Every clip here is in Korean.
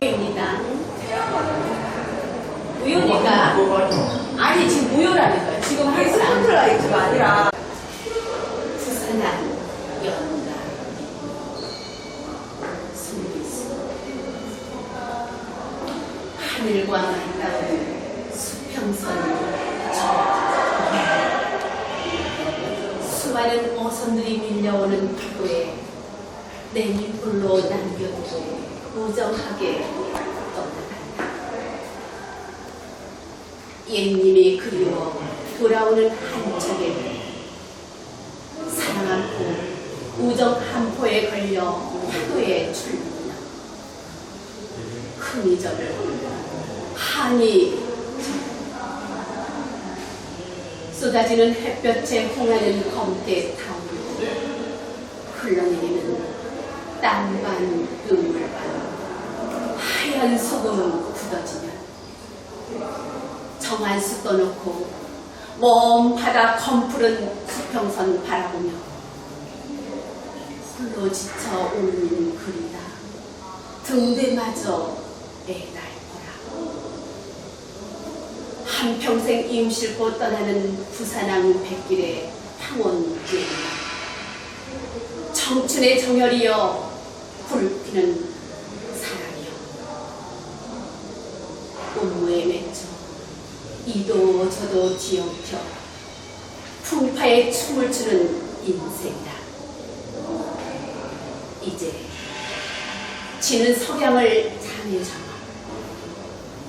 입니다. 무효니까. 아니 지금 무효라는 거예요. 지금 항상 스포트라이트가 아니라. 부산한 연가. 숨기수 하늘과 맞닿은 수평선. 저 수많은 어선들이 밀려오는 파도에 내일불로 남겨두고 무정하게 떠나간다. 옛님이 그리워 돌아오는 한 척에 사랑 한 포, 우정 한 포에 걸려 파도에 출린다. 흥이절, 한이 쏟아지는 햇볕에 홍하는 검게 타오르고 흘러내리는 땀반 하얀 소금 굳어지면 정한수 떠놓고 먼 바다 검푸른 수평선 바라보며 홀로 지쳐 울는 그리다 등대마저 애달퍼라. 한평생 임실고 떠나는 부산항 백길의 비행가 청춘의 정열이여 불피는 사랑이여 운무에 맺혀 이도 저도 뒤엉켜 풍파에 춤을 추는 인생이다. 이제 지는 석양을 잠에 잡아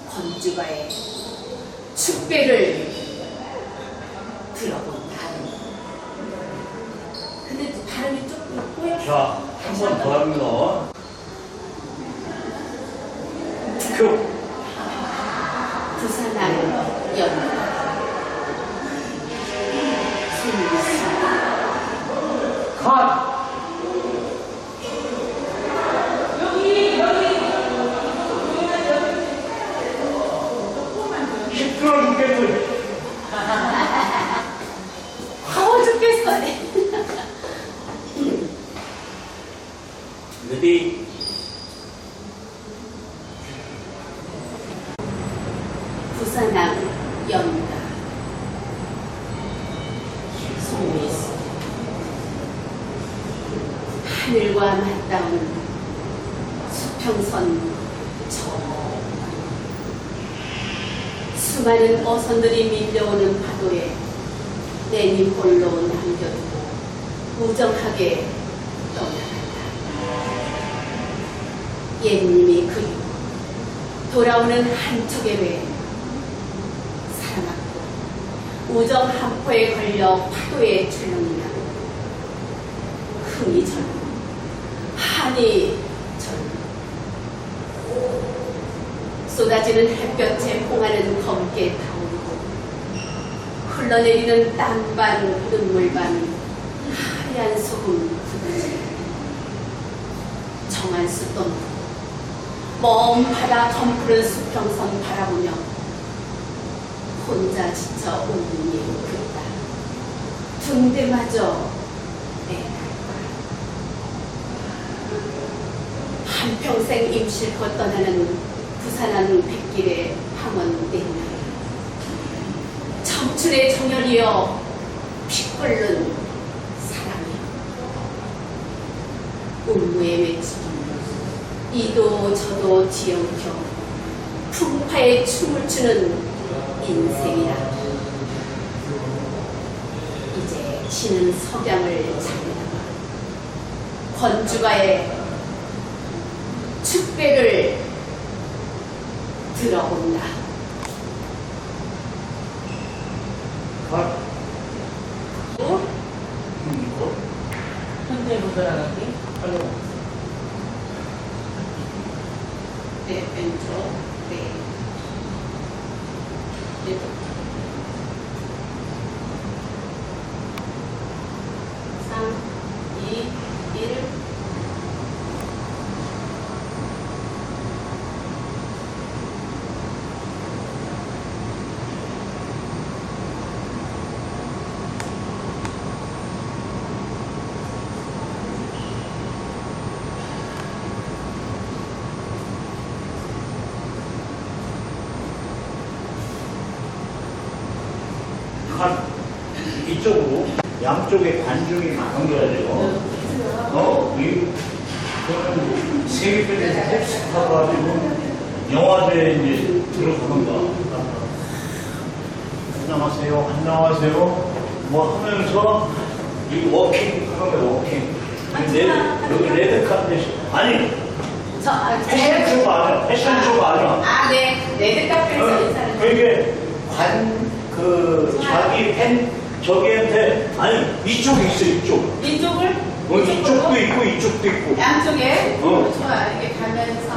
건주가의 축배를 들어본다. 근데 발음이 조금 꼬여. 자, 한 번 더 합니다. 큐. 부산항 연가 송미수 하늘과 맞닿은 수평선 저 수많은 어선들이 밀려오는 파도에 내님 홀로 남겨두고 무정하게 떠나간다. 옛님이 그리워 돌아오는 한쪽의 배 우정 한 포에 걸려 파도에 출렁이며 흥이 절. 한이 절. 쏟아지는 햇볕에 홍하는 검게 타오르고 흘러내리는 땀반 눈물반 하얀 소금 굳어지. 정한수 떠놓고 먼 바다 덤푸른 수평선 바라보며 혼자 지쳐 웃는 일 그다. 등대마저 애달거라 한평생 임실고 떠나는 부산항 백길의 황혼 땡날 청춘의 정열이여 피 끓는 사랑이여 운무에 맺히기 이도 저도 뒤엉켜 풍파에 춤을 추는 인생이라 이제 지는 석양을 잠에다가 건주가의 축배를 들어온다 컷. 또 현재 빨리. 네, 왼쪽, 네. 네. 삼, 이, 일. 양쪽에 관중이 많은 거야, 지금. 어, 이, 그러면 세계적인 탭스타가 가지고 영화제에 이제 들어가는 거야. 안녕하세요, 안녕하세요. 뭐 하면서 이 워킹 하는 거야, 워킹. 근데 여기 레드카펫이, 아니, 저, 아, 패션 쇼가 아니야, 패션 쇼가 아니야. 아, 네. 레드카페에서 어, 인사를. 그게 관, 그, 자기 팬, 저기한테, 아니, 이쪽에 있어, 이쪽. 이쪽을? 어, 이쪽도 있고, 이쪽도 있고. 양쪽에? 어. 좋아. 이렇게 가면서.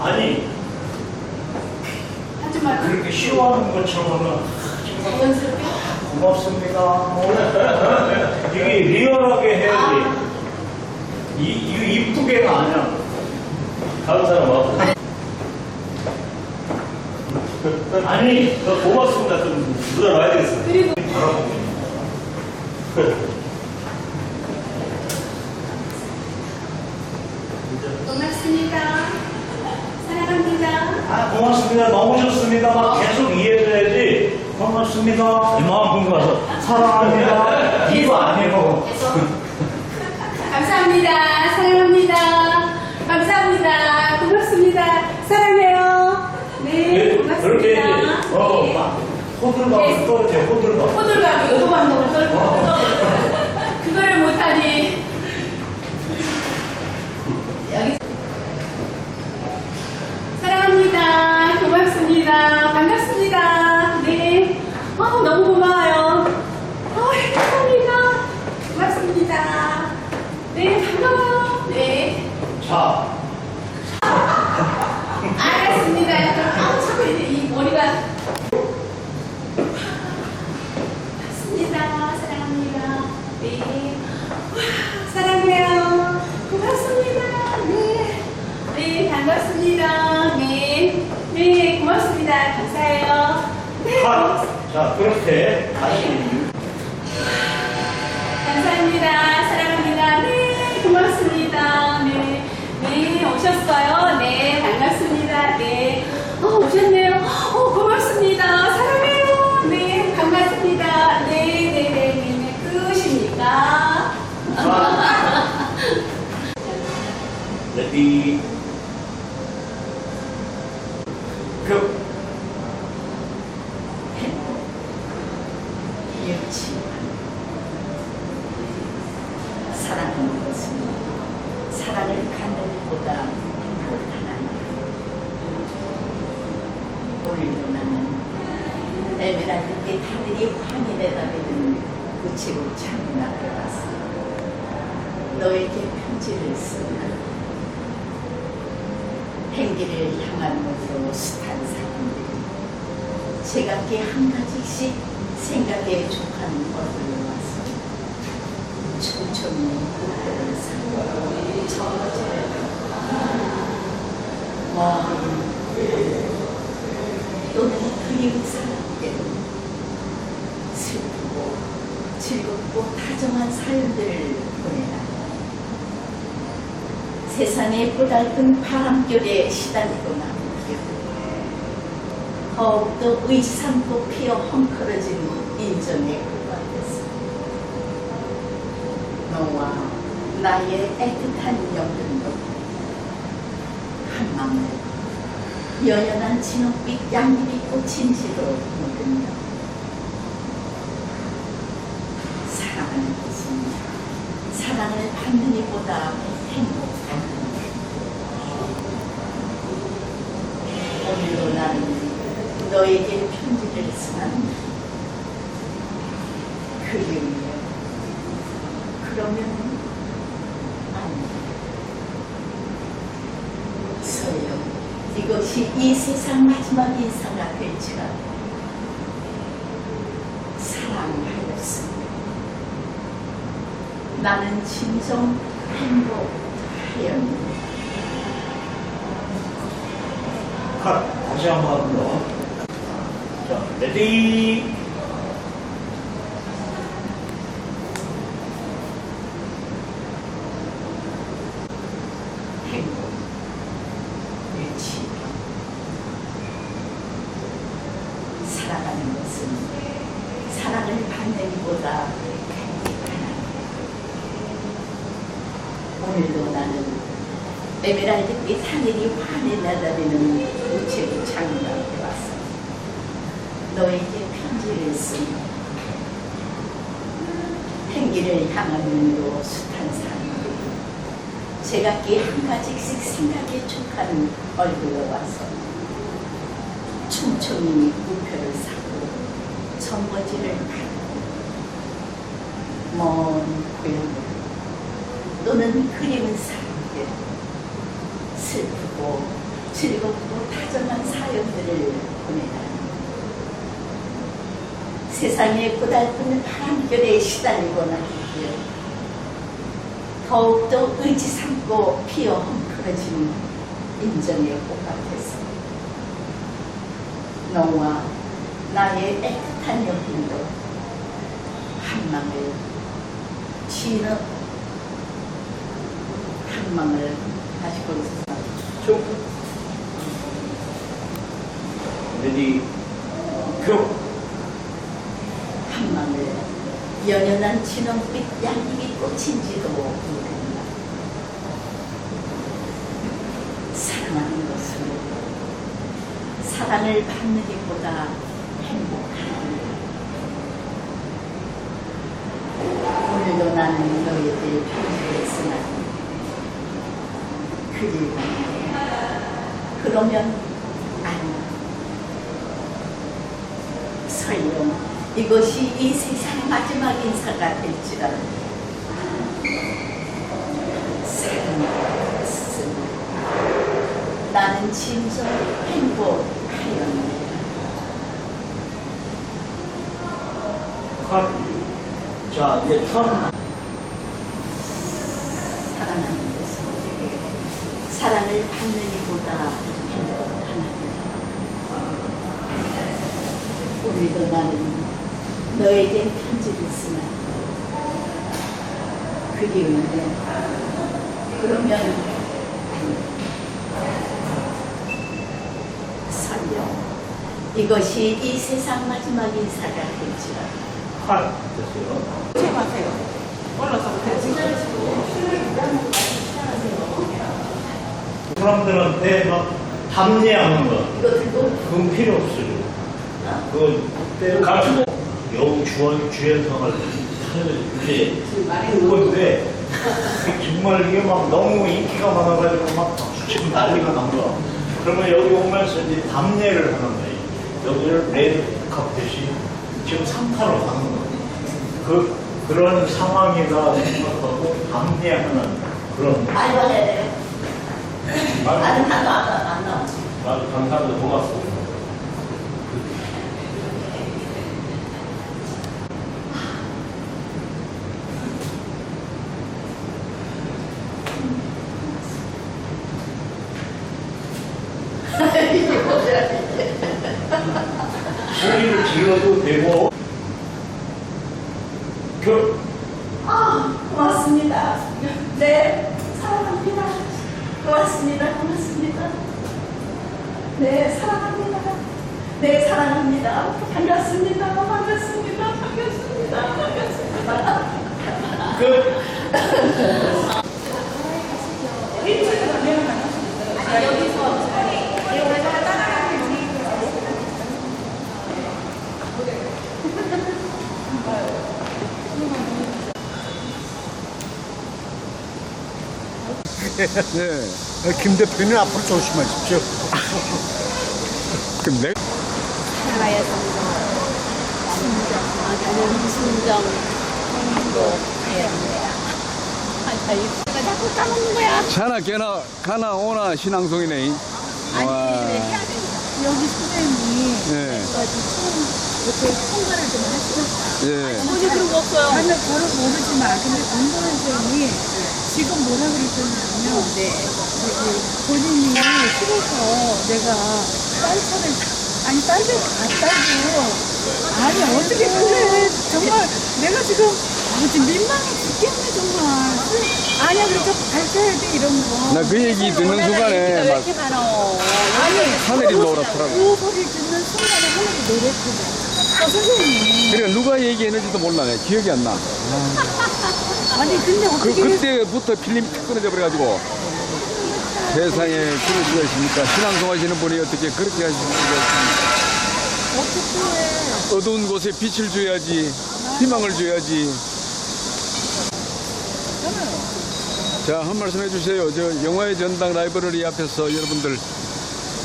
아니, 하지 말고. 그렇게 싫어하는 것처럼은 자연스럽게. 고맙습니다. 이게 리얼하게 해야지. 아. 이, 이쁘게가 아니야. 다른 사람 와. 아니, 너 고맙습니다. 좀 묻어놔야 되겠어. 그리고 고맙습니다. 사랑합니다. 아, 고맙습니다. 너무 좋습니다. 막 계속 이해해줘야지. 고맙습니다. 이만큼 가서 사랑합니다. 이거. 계속. 감사합니다. 사랑합니다. 고맙습니다. 사랑해요. 이제, 고맙습니다. 어, 네. 막, 호들갑을 떨어져, 호들갑. 호들갑이 오도방정을 떨고 그거를 못하니 여기 사랑합니다 고맙습니다 반갑습니다 네 어, 너무 고마워요 어, 감사합니다 고맙습니다 네 반가워요 네 자, 알겠습니다 아 자꾸 이제 이 머리가 고맙습니다. 사랑합니다. 네. 와, 사랑해요. 고맙습니다. 네. 네, 반갑습니다. 네. 네, 고맙습니다. 감사해요. 네. 컷. 자, 그렇게 다시. 감사합니다. 사랑합니다. 네, 고맙습니다. 네. 네, 오셨어요. 네, 반갑습니다. 네. 어, 오셨네요. 어, 고맙습니다. 사랑해요. 네, 반갑습니다. 네, 네, 네, 네, 네. 끝입니까? 레디. 그, 유치 사랑은 것은 사랑을 가늘보다 못하나니 오늘도 나는 에메랄드빛 하늘이 환히 내다보는 그 지구 창문 앞에 왔어 너에게 편지를 쓰나 행기를 향한 곳으로 숱한 사람들 제각기 한 가지씩 생각에 족한 것을 와서 촘촘히 사고 저어져요 머리 또는 그리운 사람들은 슬프고 즐겁고 다정한 사연들을 보내라. 세상의 뽀달픈 바람결에 기억 더욱더 의지삼고 피어 헝클어진 인정의 그 앞에서 너와 나의 애틋한 영혼도 한마음을 연연한 진홍빛 양귀비 꽃인 지로 묻으며 사랑하는 것은 사랑을 받는 이보다 행복한 오늘도 나는 너에게 편지를 쓰는 그리움이여 그러면 아니 소영 이것이 이 세상 마지막 인사가 될지라도 사랑하였습니다 나는 진정 행복하였는데 컷. 다시 한번 더. 자, 레디 행복, 사랑하는 것은 사랑을 받는 보다 오늘도 나는 에메랄드빛 하늘이 환히 날아드는 우체국 창문 앞에 왔습니다. 너에게 편지를 쓰며 행기를 향한 눈으로 숱한 사람들이 제각기 한 가지씩 생각에 촉한 얼굴로 와서 촘촘히 우표를 사고 전거지를 밟고 먼 고향을 또는 그리운 사람들 슬프고 즐겁고 다정한 사연들을 보내다니 세상의 고달픈 바람결에 시달리고 나기에 더욱더 의지 삼고 피어 헝클어진 인정의 꽃밭에서 너와 나의 애틋한 여행도 한망을 지는 한망을. 레디, 큐. 한망을 연연한 진홍빛 양잎이 꽂힌지도 모른다. 사랑하는 것은 사랑을 받느니보다 행복하다. 오늘도 나는 너희들 편지를 쓰나 그리고 그러면 아니 설령 이것이 이 세상 마지막 인사가 될지라도 나는 진정 행복하였네 컷. 자, 이제 턴. 사랑하는 것은 사랑을 받는 이보다 행복하나 오늘도 나는 너에게 편지를 쓰나 그리운데 그러면 설령 이것이 이 세상 마지막 인사가 될지라도 컷. 됐어요. 그 사람들한테 막 담례하는 거. 이거 들고 그건 필요 없어요. 그건 그때 가지고 여우 주원 주연상을 이제 그건데 정말 이게 막 너무 인기가 많아가지고 막 치고 난리가 난 거야. 그러면 여기 오면서 이제 담례를 하는 거예요. 여기를 레드컵 대신 지금 3타로 가는 거예요. 그 그런 상황이다 생각하고 담례하는 그런 말도 해야 돼요 말 나는 나도 안, 나- 나와 나도 감사합니다. 고맙습니다. 이게 뭐야 이게 질러도 되고 그 아, 고맙습니다. 네, 사랑합니다. 고맙습니다. 고맙습니다. 네, 사랑합니다. 네, 사랑합니다. 반갑습니다. 반갑습니다. 반갑습니다. 반갑습니다. 그 네. 김 대표는 앞으로 조심하십시오. 그럼 내 나라의 성공, 진정, 나는 진정 행복해야 아, 이거 자꾸 까먹는 거야. 자나 깨나 가나 오나 신앙송이네. 와. 여기 선생님이 네. 이렇게 통과를 좀 하시겠다. 예. 전혀 그런 거 없어요. 나는 저를 모르지만 근데 공부원 선생님이 뭐라 그랬었냐면 네. 본인이 싫어서 내가 딴 차를 아니 딴 데 갔다고 아니 어떻게 그래 정말 내가 지금 아, 지금 민망해 죽겠네 정말 아니야 그래서 밝혀야 돼 이런 거 나 그 얘기 듣는 순간에 왜막 하늘이 노랗더라고. 그 소리 듣는 순간에 하늘이 노랗거든 어, 선생님. 그러니까 누가 얘기했는지도 몰라. 내 기억이 안 나. 아니, 근데 그, 어떻게. 그때부터 필름이 탁 끊어져 버려가지고 세상에 그럴 수가 있습니까? 신앙송 하시는 분이 어떻게 그렇게 하실 수가 있습니까? 어떻게. 어두운 곳에 빛을 줘야지, 희망을 줘야지. 자, 한 말씀 해주세요. 저 영화의 전당 라이브러리 앞에서 여러분들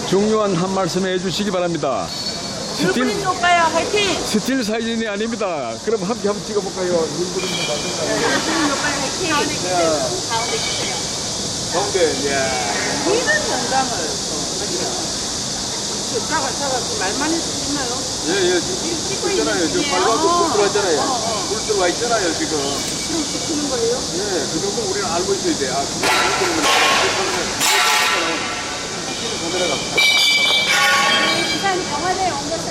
중요한 한 말씀 해주시기 바랍니다. 스틸, 율브린 오빠야, 화이팅! 스틸 사진이 아닙니다. 그럼 함께 한번 찍어볼까요? 율브린 오빠야, 화이팅! 가운데, 예. 이런 영감을. 작아, 작아. 말만 해도 되나요? 예, 예, 지금 찍고 있잖아요. 지금 발광도 불 들어왔잖아요. 불 들어와 있잖아요, 지금. 그럼 찍히는 거예요? 예, 그 정도 우리는 알고 있어야 돼. 아, 그거 그러면 카메라가. 부산 영화제에 온 것을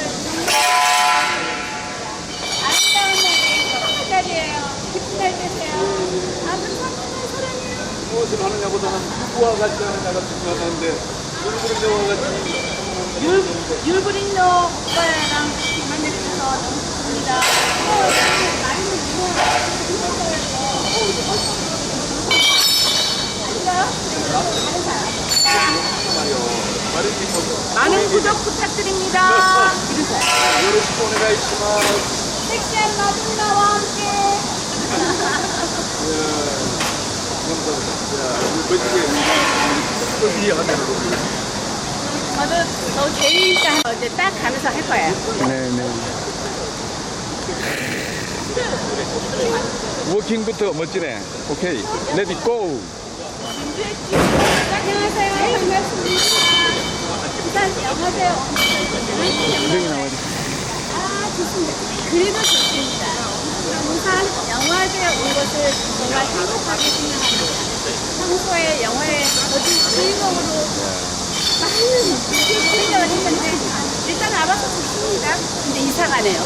아름다운 날이에요. 큰 날이에요. 기쁜 날 되세요. 아무튼 사랑해요. 사랑해요. 무엇을 하느냐보다는 누구와 같이 하느냐가 중요하다는데, 율브린 영화 같이. 율, 율브린노 오빠랑 만나주셔서 너무 좋습니다. 많은 구독 부탁드립니다. 요렇게 오네가 있지만, 섹시한 마중나와 함께. 저도 저 재미있다 이제 딱 가면서 할 거예요. 네네. 워킹부터 멋지네. 오케이. 레디 고! 안녕하세요. 반갑습니다. 여기 나와야 돼. 아 좋습니다. 그래도 좋습니다. 부산 영화제에 온 것을 정말 행복하게 생각합니다. 평소에 영화의 어떤 주인공으로 많은 출연을 했는데 일단 알아서 좋습니다. 근데 이상하네요.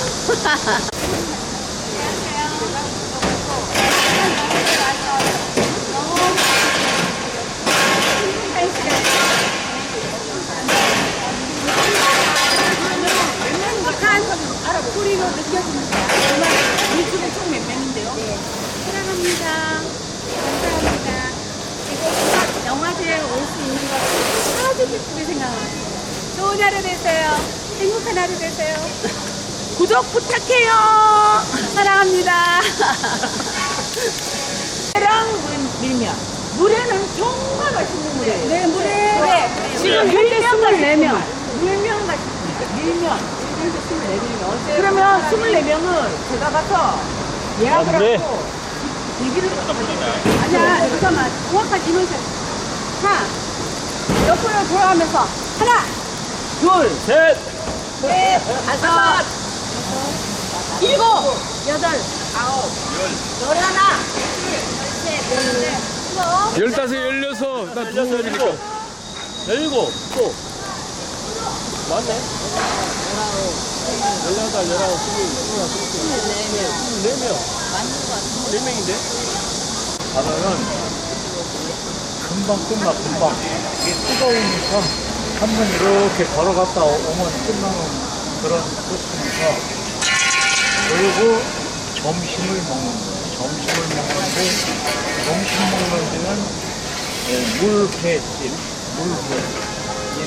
한 소리로 느껴집니다. 정말 일주일에? 사랑합니다. 감사합니다. 그리고 영화제에 올 수 있는 것을 아주 기쁘게 생각합니다. 좋은 하루 되세요. 행복한 하루 되세요. 구독 부탁해요. 사랑합니다. 계랑 밀면. 물에는 정말 맛있는 물에. 네, 물에. 물에. 지금 현재 24명. 물면 맛있습니다. 밀면. 현재 24명이 그러면 24명은 제가 가서 예약을 하고 얘기를 아니야, 잠깐만. 정확한 인원샷. 하나. 옆으로 돌아가면서 하나, 둘, 셋! 넷, 다섯, 일곱, 여덟, 아홉, 열 하나, 열셋, 열넷, 일곱. 열다섯, 열여섯. 나 두고. 열일곱, 또. 맞네. 열여덟, 열아홉, 스물, 스물하나, 스물둘, 스물네 명. 맞는 거 같아. 스물네 명인데? 바다는 금방 끝나, 금방. 이게 뜨거우니까 한 번 이렇게 걸어갔다 오면 끝나는 그런 코스니까. 그리고 점심을 먹는 거예요. 점심을 먹는데, 점심 먹는 데는 예, 물회집, 물회.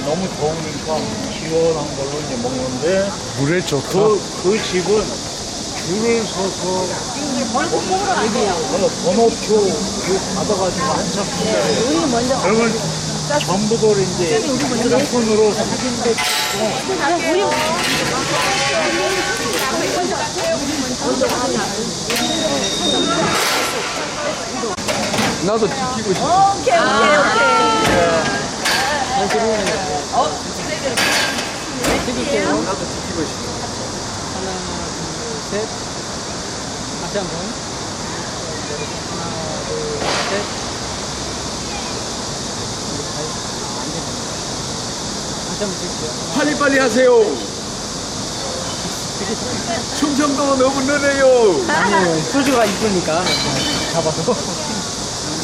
너무 더우니까 시원한 걸로 이제 먹는데, 물에 좋다. 그, 그 집은 줄을 서서 어, 번호표 그 받아가지고 한참 기다려요. 그러면 전부들 이제 사진도 찍고 나도 지키고 싶어. 오케이, 오케이, 오케이. 다시 한 번. 하나, 둘, 셋. 다시 한번 찍을게요. 빨리빨리 하세요. 충청도 너무 느려요. 아니에요. 소주가 이쁘니까 잡아서.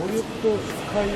오륙도 스카이